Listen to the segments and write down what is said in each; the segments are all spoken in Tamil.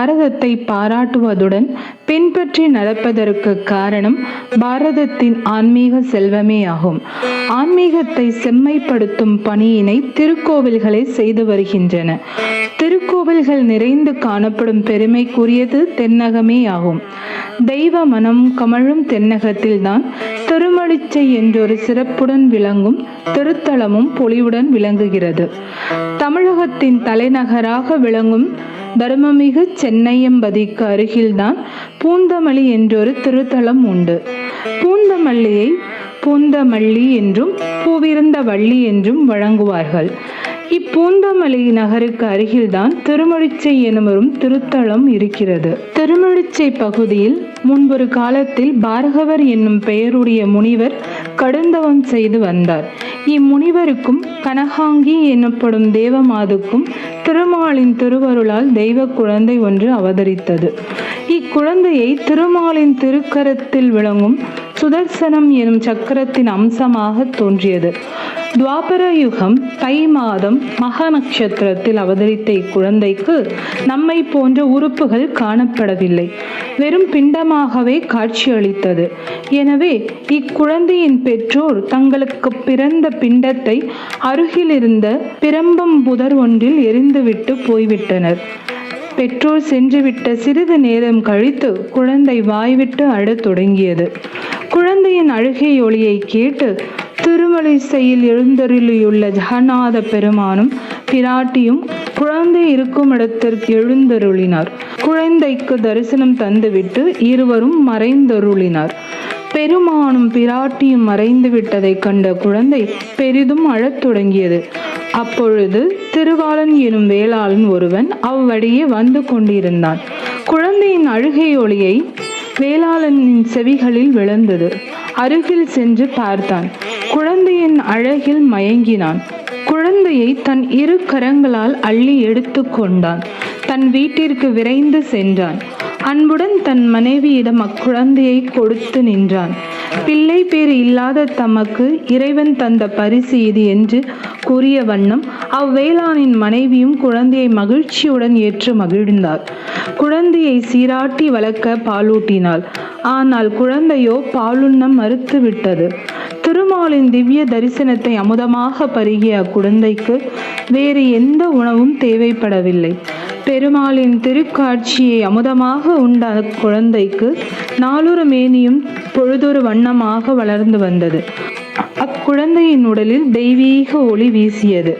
பாரதத்தை பாராட்டுவதுடன் பின்பற்றி நடப்பதற்கு காரணம் பாரதத்தின் ஆன்மீக செல்வமே ஆகும். ஆன்மீகத்தை செம்மைப்படுத்தும் பணியினை திருக்கோவில்களே செய்து வருகின்றன. திருக்கோவில்கள் நிறைந்து காணப்படும் பெருமைக்குரியது தென்னகமே ஆகும். தெய்வ மனம் கமழும் தென்னகத்தில்தான் திருமணிச்சை என்றொரு சிறப்புடன் விளங்கும் திருத்தலமும் பொலிவுடன் விளங்குகிறது. தமிழகத்தின் தலைநகராக விளங்கும் தர்மமிகு சென்னையம்பதிக்கு அருகில்தான் பூந்தமல்லி என்றொரு திருத்தலம் உண்டு. பூந்தமல்லியை பூந்தமல்லி என்றும் பூவிருந்த வள்ளி என்றும் வழங்குவார்கள். இப்பூந்தமல்லி நகருக்கு அருகில்தான் திருமழிச்சை எனும் திருத்தலம் இருக்கிறது. திருமழிச்சை பகுதியில் முன்பொரு காலத்தில் பார்கவர் என்னும் பெயருடைய முனிவர் கடுந்தவம் செய்து வந்தார். இம்முனிவருக்கும் கனகாங்கி எனப்படும் தேவமாதுக்கும் திருமாலின் திருவருளால் தெய்வ குழந்தை ஒன்று அவதரித்தது. இக்குழந்தையை திருமாலின் திருக்கரத்தில் விளங்கும் சுதர்சனம் எனும் சக்கரத்தின் அம்சமாக தோன்றியது. துவாபர யுகம் தை மாதம் மக நட்சத்திரத்தில் அவதரித்த இக்குழந்தைக்கு நம்மை போன்ற உறுப்புகள் காணப்படவில்லை. வெறும் பிண்டமாகவே காட்சியளித்தது எனவே இக்குழந்தையின் பெற்றோர் தங்களுக்கு பிறந்த பிண்டத்தை அருகிலிருந்த பிரம்பம் புதர் ஒன்றில் எரிந்துவிட்டு போய்விட்டனர். பெற்றோர் சென்றுவிட்ட சிறிது நேரம் கழித்து குழந்தை வாய்விட்டு அழத் தொடங்கியது. குழந்தையின் அழுகை ஒளியை கேட்டு திருமலிசையில் எழுந்தருளியுள்ள ஜெகநாத பெருமானும் பிராட்டியும் குழந்தை இருக்கும் இடத்திற்கு எழுந்தருளினார். குழந்தைக்கு தரிசனம் தந்துவிட்டு இருவரும் மறைந்தருளினார். பெருமானும் பிராட்டியும் மறைந்து விட்டதை கண்ட குழந்தை பெரிதும் அழத் தொடங்கியது. அப்பொழுது திருவாளன் எனும் வேளாளன் ஒருவன் அவ்வழியே வந்து கொண்டிருந்தான். குழந்தையின் அழுகை ஒளியை வேளாளனின் செவிகளில் விழுந்தது. அருகில் சென்று பார்த்தான். குழந்தையின் அழகில் மயங்கினான். குழந்தையை தன் இரு கரங்களால் அள்ளி எடுத்து கொண்டான். தன் வீட்டிற்கு விரைந்து சென்றான். அன்புடன் தன் மனைவியிடம் அக்குழந்தையை கொடுத்து நின்றான். பிள்ளை பேறு இல்லாத தமக்கு இறைவன் தந்த பரிசு இது என்று கூறிய வண்ணம் அவ்வேளானின் மனைவியும் குழந்தையை மகிழ்ச்சியுடன் ஏற்று மகிழ்ந்தார். குழந்தையை சீராட்டி வளர்க்க பாலூட்டினாள். ஆனால் குழந்தையோ பாலுண்ணம் மறுத்து விட்டது திருமாலின் திவ்ய தரிசனத்தை அமுதமாக பருகிய அக்குழந்தைக்கு வேறு எந்த உணவும் தேவைப்படவில்லை. பெருமாளின் திருக்காட்சியை அமுதமாக உண்ட குழந்தைக்கு நாளொரு மேனியும் பொழுதொரு வண்ணமாக வளர்ந்து வந்தது. அக்குழந்தையின் உடலில் தெய்வீக ஒளி வீசியது.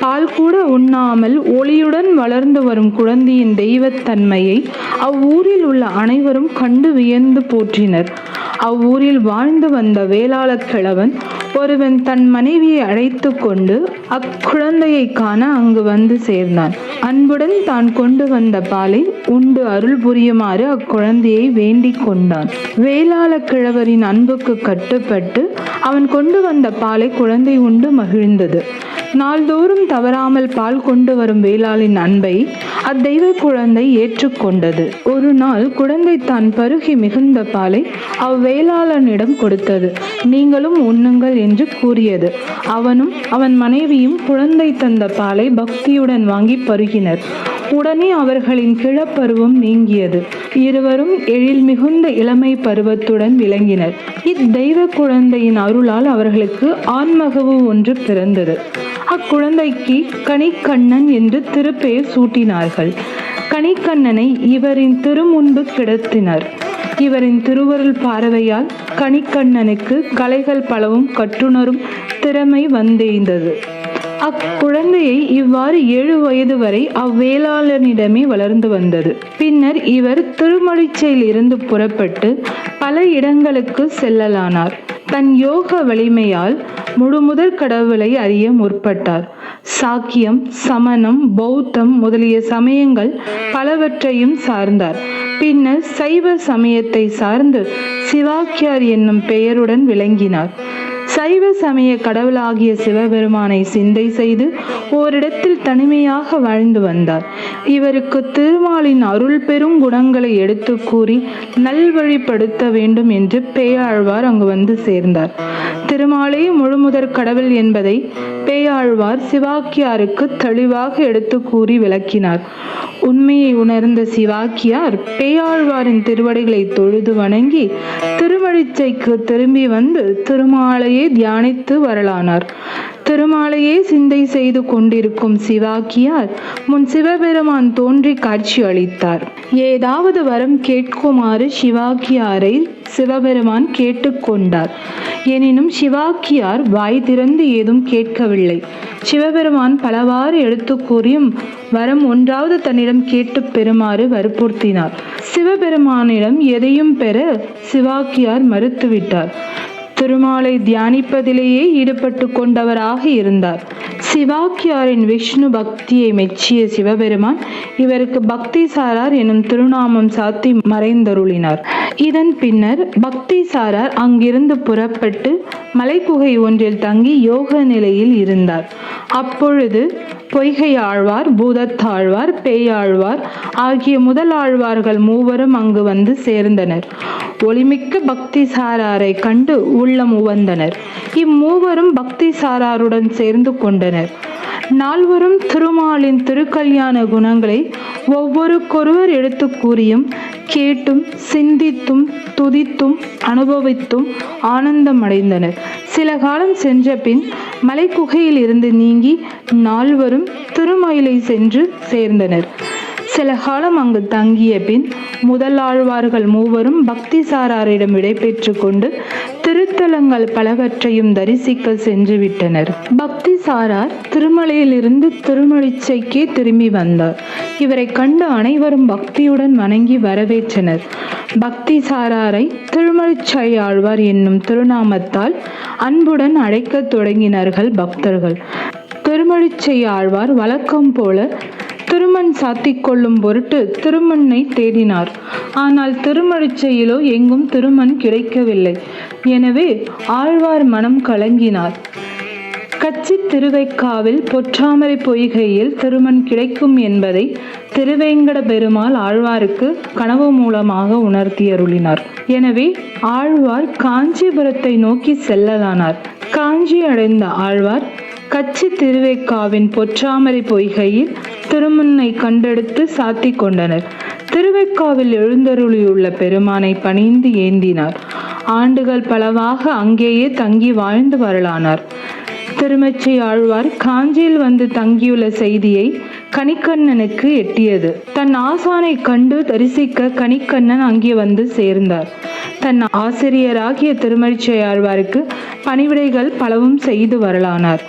பால் கூட உண்ணாமல் ஒளியுடன் வளர்ந்து வரும் குழந்தையின் தெய்வத்தன்மையை அவ்வூரில் உள்ள அனைவரும் கண்டு வியந்து போற்றினர். அவ்வூரில் வாழ்ந்து வந்த வேளாள கிழவன் ஒருவன் தன் மனைவியை அழைத்து கொண்டு அக்குழந்தையை காண அங்கு வந்து சேர்ந்தான். அன்புடன் தான் கொண்டு வந்த பாலை உண்டு அருள் புரியுமாறு அக்குழந்தையை வேண்டிக் கொண்டான். வேளாள கிழவரின் அன்புக்கு கட்டுப்பட்டு அவன் கொண்டு வந்த பாலை குழந்தை உண்டு மகிழ்ந்தது. நாள்தோறும் தவறாமல் பால் கொண்டு வரும் வேளாளின் அன்பை அத்தெய்வ குழந்தை ஏற்றுக்கொண்டது. ஒரு நாள் குழந்தை தான் பருகி மிகுந்த பாலை அவ்வேளாளனிடம் கொடுத்தது. நீங்களும் உண்ணுங்கள் என்று கூறியது. அவனும் அவன் மனைவியும் குழந்தை தந்த பாலை பக்தியுடன் வாங்கி பருகினர். உடனே அவர்களின் கிழப்பருவம் நீங்கியது. இருவரும் எழில் மிகுந்த இளமை பருவத்துடன் விளங்கினர். இத்தெய்வ குழந்தையின் அருளால் அவர்களுக்கு ஆன்மகவு ஒன்று பிறந்தது. அக்குழந்தைக்கு கணிக்கண்ணன் என்று திருப்பெயர் சூட்டினார்கள். கணிக்கண்ணனை இவரின் திருமுன்பு கிடத்தினர். இவரின் திருவருள் பார்வையால் கணிக்கண்ணனுக்கு கலைகள் பலவும் கற்றுணரும் திறமை வந்தேந்தது அக்குழந்தையை இவ்வாறு ஏழு வயது வரை அவ்வேளாளனிடமே வளர்ந்து வந்தது. பின்னர் இவர் திருமழிச்சையில் இருந்து புறப்பட்டு பல இடங்களுக்கு செல்லலானார். தன் யோக வலிமையால் முழுமுதற் கடவுளை அறிய முற்பட்டார். சாக்கியம் சமணம் பௌத்தம் முதலிய சமயங்கள் பலவற்றையும் சார்ந்தார். பின்னர் சைவ சமயத்தை சார்ந்து சிவாக்கியார் என்னும் பெயருடன் விளங்கினார். சைவ சமய கடவுளாகிய சிவபெருமானை சிந்தை செய்து ஓரிடத்தில் தனிமையாக வாழ்ந்து வந்தார். இவருக்கு திருமாலின் அருள் பெரும் குணங்களை எடுத்து கூறி நல்வழிப்படுத்த வேண்டும் என்று பேயாழ்வார் அங்கு வந்து சேர்ந்தார். திருமாலே முழுமுதற் கடவுள் என்பதை பேயாழ்வார் சிவாக்கியாருக்கு தெளிவாக எடுத்து கூறி விளக்கினார். உண்மையை உணர்ந்த சிவாக்கியார் பேயாழ்வாரின் திருவடிகளை தொழுது வணங்கி திருவழிச்சைக்கு திரும்பி வந்து திருமாலையே தியானித்து வரலானார். திருமாலையே சிந்தை செய்து கொண்டிருக்கும் சிவாக்கியார் முன் சிவபெருமான் தோன்றி காட்சி அளித்தார். ஏதாவது வரம் கேட்குமாறு சிவாக்கியாரை சிவபெருமான் கேட்டுக்கொண்டார் எனினும் சிவாக்கியார் வாய் திறந்து ஏதும் கேட்கவில்லை. சிவபெருமான் பலவாறு எடுத்து கூறியும் வரம் ஒன்றாவது தன்னிடம் கேட்டு பெறுமாறு வற்புறுத்தினார். சிவபெருமானிடம் எதையும் பெற சிவாக்கியார் மறுத்துவிட்டார். திருமாலை தியானிப்பதிலேயே ஈடுபட்டு கொண்டவராக இருந்தார். சிவாக்கியாரின் விஷ்ணு பக்தியை மெச்சிய சிவபெருமான் இவருக்கு பக்தி சாரார் எனும் திருநாமம் சாத்தி மறைந்தருளினார். இதன் பின்னர் பக்தி சாரார் அங்கிருந்து புறப்பட்டு மலைக்குகை ஒன்றில் தங்கி யோக நிலையில் இருந்தார். அப்பொழுது பொய்கை ஆழ்வார் பூதத்தாழ்வார் பேயாழ்வார் ஆகிய முதல் ஆழ்வார்கள் மூவரும் அங்கு வந்து சேர்ந்தனர். ஒளிமிக்க பக்தி சாராரை கண்டு உள்ளம் உவந்தனர். இம்மூவரும் பக்தி சாராருடன் சேர்ந்து கொண்டனர். நால்வரும் திருமாலின் திருக்கல்யாண குணங்களை ஒவ்வொருக்கொருவர் எடுத்து கூறியும் கேட்டும் சிந்தித்தும் துதித்தும் அனுபவித்தும் ஆனந்தம் அடைந்தனர் சில காலம் சென்ற பின் மலைக்குகையில் இருந்து நீங்கி நால்வரும் திருமயிலை சென்று சேர்ந்தனர். சில காலம் அங்கு தங்கிய பின் முதல் ஆழ்வார்கள் மூவரும் பக்தி சாராரிடம் விடைபெற்று கொண்டு திருத்தலங்கள் பலவற்றையும் தரிசிக்க சென்று விட்டனர். பக்தி சாரார் திருமலையிலிருந்து திருமலிச்சைக்கே திரும்பி வந்தார். இவரை கண்டு அனைவரும் பக்தியுடன் வணங்கி வரவேற்றனர். பக்தி சாராரை திருமலிச்சை ஆழ்வார் என்னும் திருநாமத்தால் அன்புடன் அழைக்கத் தொடங்கினார்கள் பக்தர்கள். திருமழிச்சை ஆழ்வார் வழக்கம் போல திருமண் சாத்திக் கொள்ளும் பொருட்டு திருமண்ணை தேடினார். ஆனால் திருமழிச்சையிலோ எங்கும் திருமண் கிடைக்கவில்லை. எனவே ஆழ்வார் மனம் கலங்கினார். கச்சி திருவைக்காவில் பொற்றாமரை பொய்கையில் திருமண் கிடைக்கும் என்பதை திருவேங்கட பெருமாள் ஆழ்வாருக்கு கனவு மூலமாக உணர்த்தியருளினார். எனவே ஆழ்வார் காஞ்சிபுரத்தை நோக்கி செல்லலானார். காஞ்சி அடைந்த ஆழ்வார் கச்சி திருவேக்காவின் பொற்றாமரை பொய்கையில் திருமுன்னை கண்டெடுத்து சாத்திக் கொண்டனர். திருவைக்காவில் எழுந்தருளியுள்ள பெருமானை பணிந்து ஏந்தினார். ஆண்டுகள் பலவாக அங்கேயே தங்கி வாழ்ந்து வரலானார். திருமச்சி ஆழ்வார் காஞ்சியில் வந்து தங்கியுள்ள செய்தியை கணிக்கண்ணனுக்கு எட்டியது. தன் ஆசானை கண்டு தரிசிக்க கணிக்கண்ணன் அங்கே வந்து சேர்ந்தார். தன் ஆசிரியராகிய திருமழிச்சையாழ்வாருக்கு பணிவிடைகள் பலவும் செய்து வரலானார்.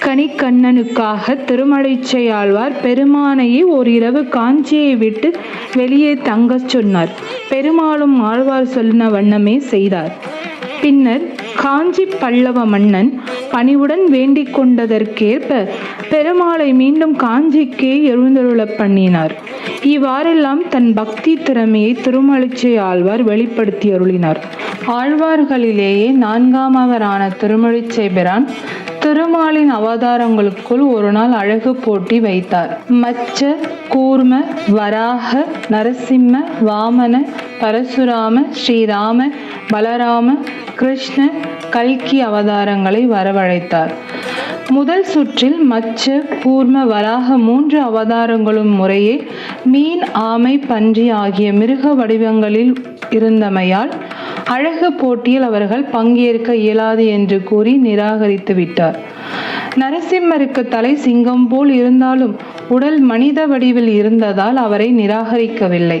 கணிக்கண்ணனுக்காக திருமழிச்சை ஆழ்வார் பெருமானையே ஓரிரவு காஞ்சியை விட்டு வெளியே தங்கச் சொன்னார். பெருமாளும் ஆழ்வார் சொன்ன வண்ணமே செய்தார். பின்னர் காஞ்சி பல்லவ மன்னன் பணிவுடன் வேண்டிக் கொண்டதற்கேற்ப பெருமாளை மீண்டும் காஞ்சிக்கே எழுந்தருளப் பண்ணினார். இவ்வாறெல்லாம் தன் பக்தி திறமையை திருமலிச்சை ஆழ்வார் வெளிப்படுத்தி அருளினார். ஆழ்வார்களிலேயே நான்காமவரான திருமழிச்சை பிரான் திருமாலின் அவதாரங்களுக்குள் ஒரு நாள் அழகு போட்டி வைத்தார். மச்ச கூர்ம வராக நரசிம்ம வாமன பரசுராம ஸ்ரீராம பலராம கிருஷ்ண கல்கி அவதாரங்களை வரவழைத்தார். முதல் சுற்றில் மச்ச கூர்ம வராக மூன்று அவதாரங்களும் முறையே மீன் ஆமை பன்றி ஆகிய மிருக வடிவங்களில் இருந்தமையால் அழகு போட்டியில் அவர்கள் பங்கேற்க இயலாது என்று கூறி நிராகரித்து விட்டார். நரசிம்மருக்கு தலை சிங்கம் போல் இருந்தாலும் உடல் மனித வடிவில் இருந்ததால் அவரை நிராகரிக்கவில்லை.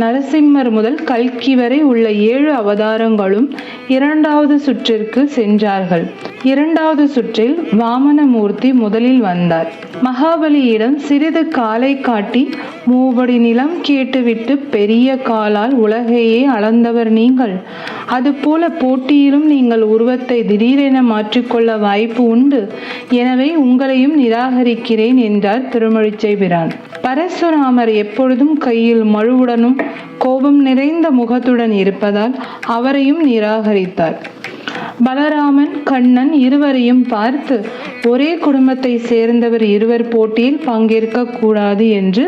நரசிம்மர் முதல் கல்கி வரை உள்ள ஏழு அவதாரங்களும் இரண்டாவது சுற்றிற்கு சென்றார்கள். இரண்டாவது சுற்றில் வாமனமூர்த்தி முதலில் வந்தார். மகாபலியிடம் சிறிது காலை காட்டி மூவடி நிலம் கேட்டுவிட்டு பெரிய காலால் உலகையே அளந்தவர் நீங்கள். அதுபோல போட்டியிலும் நீங்கள் உருவத்தை திடீரென மாற்றிக்கொள்ள வாய்ப்பு உண்டு. எனவே உங்களையும் நிராகரிக்கிறேன் என்றார் திருமழிச்சை பிரான் பரசுராமர் எப்பொழுதும் கையில் மழுவுடனும் கோபம் நிறைந்த முகத்துடன் இருப்பதால் அவரையும் நிராகரித்தார். பலராமன் கண்ணன் இருவரையும் பார்த்து ஒரே குடும்பத்தை சேர்ந்தவர் இருவர் போட்டியில் பங்கேற்க கூடாது என்று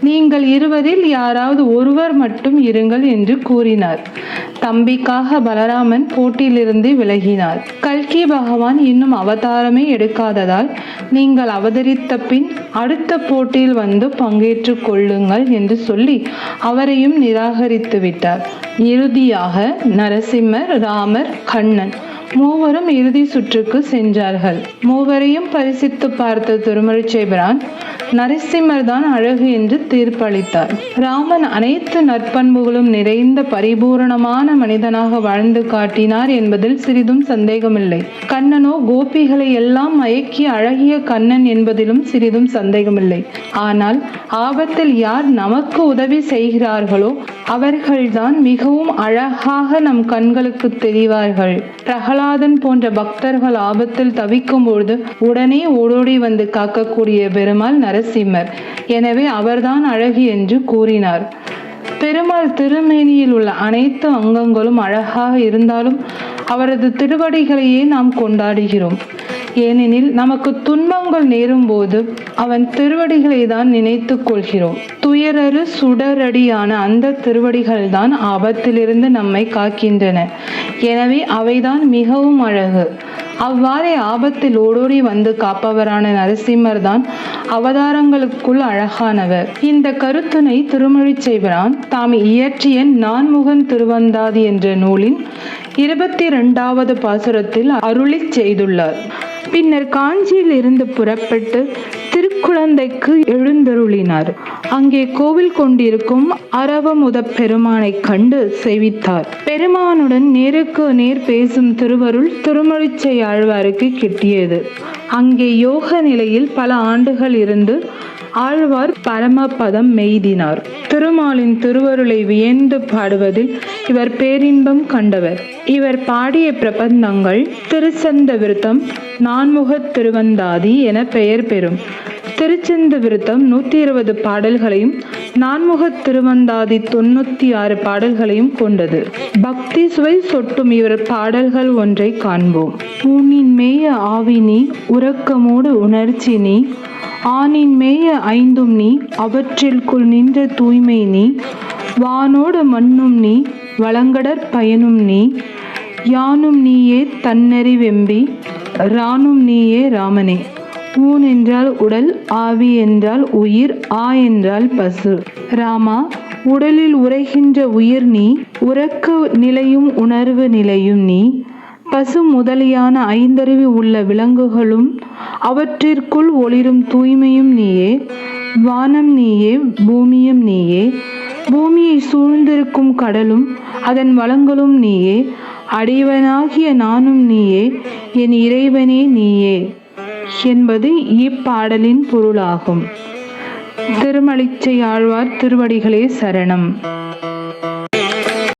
நீங்கள் இருவரில் யாராவது ஒருவர் மட்டும் இருங்கள் என்று கூறினார். தம்பிக்காக பலராமன் போட்டியிலிருந்து விலகினார். கல்கி பகவான் இன்னும் அவதாரமே எடுக்காததால் நீங்கள் அவதரித்த பின் அடுத்த போட்டியில் வந்து பங்கேற்றுக் கொள்ளுங்கள் என்று சொல்லி அவரையும் நிராகரித்து விட்டார். இறுதியாக நரசிம்மர் ராமர் கண்ணன் மூவரும் இறுதி சுற்றுக்கு சென்றார்கள். மூவரையும் பரிசித்து பார்த்த திருமழிச்செய்பிரான் நரசிம்மர் தான் அழகு என்று தீர்ப்பளித்தார். ராமன் அனைத்து நற்பண்புகளும் நிறைந்த பரிபூரணமான மனிதனாக வாழ்ந்து காட்டினார் என்பதில் சிறிதும் சந்தேகமில்லை. கண்ணனோ கோபிகளை எல்லாம் மயக்கி அழகிய கண்ணன் என்பதிலும் சிறிதும் சந்தேகமில்லை. ஆனால் ஆபத்தில் யார் நமக்கு உதவி செய்கிறார்களோ அவர்கள்தான் மிகவும் அழகாக நம் கண்களுக்கு தெரிவார்கள். பிரகலாதன் போன்ற பக்தர்கள் ஆபத்தில் தவிக்கும் பொழுது உடனே ஓடோடி வந்து காக்கக்கூடிய பெருமாள் நரசிம்மர் எனவே அவர்தான் அழகு என்று கூறினார். பெருமாள் திருமேனியில் உள்ள அனைத்து அங்கங்களும் அழகாக இருந்தாலும் அவரது திருவடிகளையே நாம் கொண்டாடுகிறோம். ஏனெனில் நமக்கு துன்பங்கள் நேரும் போது அவன் திருவடிகளை தான் நினைத்து கொள்கிறோம். துயரறு சுடரடியான அந்த திருவடிகள் தான் ஆபத்திலிருந்து நம்மை காக்கின்றன. எனவே அவைதான் மிகவும் அழகு. அவ்வாறே ஆபத்தில் ஓடோடி வந்து காப்பவரான நரசிம்மர் தான் அவதாரங்களுக்குள் அழகானவர். இந்த கருத்துனை திருமொழிச் செய்வரான் தாம் இயற்றிய நான்முகன் திருவந்தாதி என்ற நூலின் இருபத்தி இரண்டாவது பாசுரத்தில் அருளிச் செய்துள்ளார். பின்னர் காஞ்சியில் இருந்து புறப்பட்டு திருக்குழந்தைக்கு எழுந்தருளினார். அங்கே கோவில் கொண்டிருக்கும் அரவமுத பெருமானை கண்டு செவித்தார். பெருமானுடன் நேருக்கு நேர் பேசும் திருவருள் திருமழிச்சை ஆழ்வாருக்கு கிட்டியது. அங்கே யோக நிலையில் பல ஆண்டுகள் இருந்து ஆழ்வார் பரமபதம் மெய்தினார். திருமாலின் திருவருளை வியந்து பாடுவதில் இவர் பேரின்பம் கண்டவர். இவர் பாடிய பிரபந்தங்கள் திருச்சந்த விருத்தம் நான்முகத் திருவந்தாதி என பெயர் பெறும். திருச்சந்த விருத்தம் நூத்தி இருபது பாடல்களையும் நான்முகத் திருவந்தாதி தொண்ணூத்தி ஆறு பாடல்களையும் கொண்டது. பக்தி சுவை சொட்டும் இவர் பாடல்கள் ஒன்றை காண்போம். ஊனின் மேய ஆவி நீ உறக்கமோடு உணர்ச்சி நீ ஆணின் மேய ஐந்தும் நீ அவற்றிற்குள் நின்ற தூய்மை நீ. வானோடு மண்ணும் நீ வளங்கடற் பயனும் நீ. யானும் நீயே தன்னறி வெம்பி ராணும் நீயே ராமனே. ஊன் என்றால் உடல் ஆவி என்றால் உயிர் ஆ என்றால் பசு. ராமா உடலில் உரைகின்ற உயிர் நீ உறக்க நிலையும் உணர்வு நிலையும் நீ. பசு முதலியான ஐந்தறிவு உள்ள விலங்குகளும் அவற்றிற்குள் ஒளிரும் தூய்மையும் நீயே வானம் நீயே பூமியும் நீயே. பூமியை சூழ்ந்திருக்கும் கடலும் அதன் வளங்களும் நீயே. அடிவனாகிய நானும் நீயே என் இறைவனே நீயே என்பது இப்பாடலின் பொருளாகும். திருமலிச்சை ஆழ்வார் திருவடிகளே சரணம்.